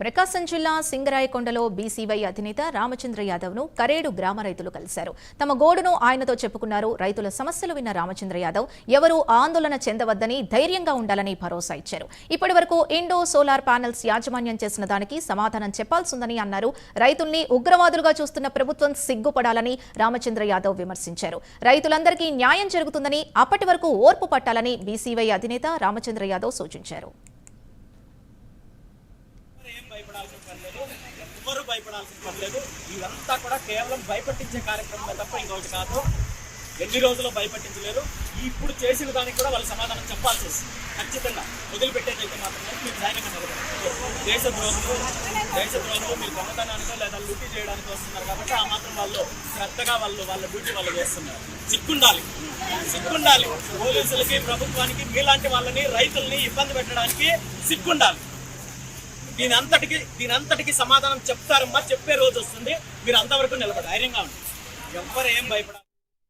ప్రకాశం జిల్లా సింగరాయకొండలో బీసీవై అధినేత రామచంద్ర యాదవ్ను కరేడు గ్రామ రైతులు కలిశారు. తమ గోడును ఆయనతో చెప్పుకున్నారు. రైతుల సమస్యలు విన్న రామచంద్ర యాదవ్ ఎవరూ ఆందోళన చెందవద్దని ధైర్యంగా ఉండాలని భరోసా ఇచ్చారు. ఇప్పటి వరకు ఇండో సోలార్ ప్యానెల్స్ యాజమాన్యం చేసిన దానికి సమాధానం చెప్పాల్సిందని అన్నారు. రైతుల్ని ఉగ్రవాదులుగా చూస్తున్న ప్రభుత్వం సిగ్గుపడాలని రామచంద్ర యాదవ్ విమర్శించారు. రైతులందరికీ న్యాయం జరుగుతుందని అప్పటి వరకు ఓర్పు పట్టాలని బీసీవై అధినేత రామచంద్ర యాదవ్ సూచించారు. ఏం భయపడాల్సిన పని లేదు ఎవ్వరూ భయపడాల్సిన పని లేదు. ఇదంతా కూడా కేవలం భయపట్టించే కార్యక్రమం తప్ప ఇంకొకటి కాదు. ఎన్ని రోజులు భయపట్టించలేరు. ఇప్పుడు చేసిన దానికి కూడా వాళ్ళు సమాధానం చెప్పాల్సి వస్తుంది ఖచ్చితంగా వదిలిపెట్టేదైతే మాత్రం మీరు ధైర్యంగా నిలబడారు దేశ ద్రోహులు దేశ ద్రోహులు మీరు దొంగతనానికో లేదా లూటీ చేయడానికి వస్తున్నారు కాబట్టి ఆ మాత్రం వాళ్ళు శ్రద్ధగా వాళ్ళు వాళ్ళ డ్యూటీ వాళ్ళు చేస్తున్నారు. సిగ్గుండాలి సిగ్గుండాలి పోలీసులకి ప్రభుత్వానికి మీలాంటి వాళ్ళని రైతుల్ని ఇబ్బంది పెట్టడానికి సిగ్గుండాలి దీని అంతటికి దీని అంతటికి సమాధానం చెప్తారమ్మా చెప్పే రోజు వస్తుంది. మీరు అంతవరకు నిలబడి ధైర్యంగా ఉండండి. ఎవ్వరు ఏం భయపడాలి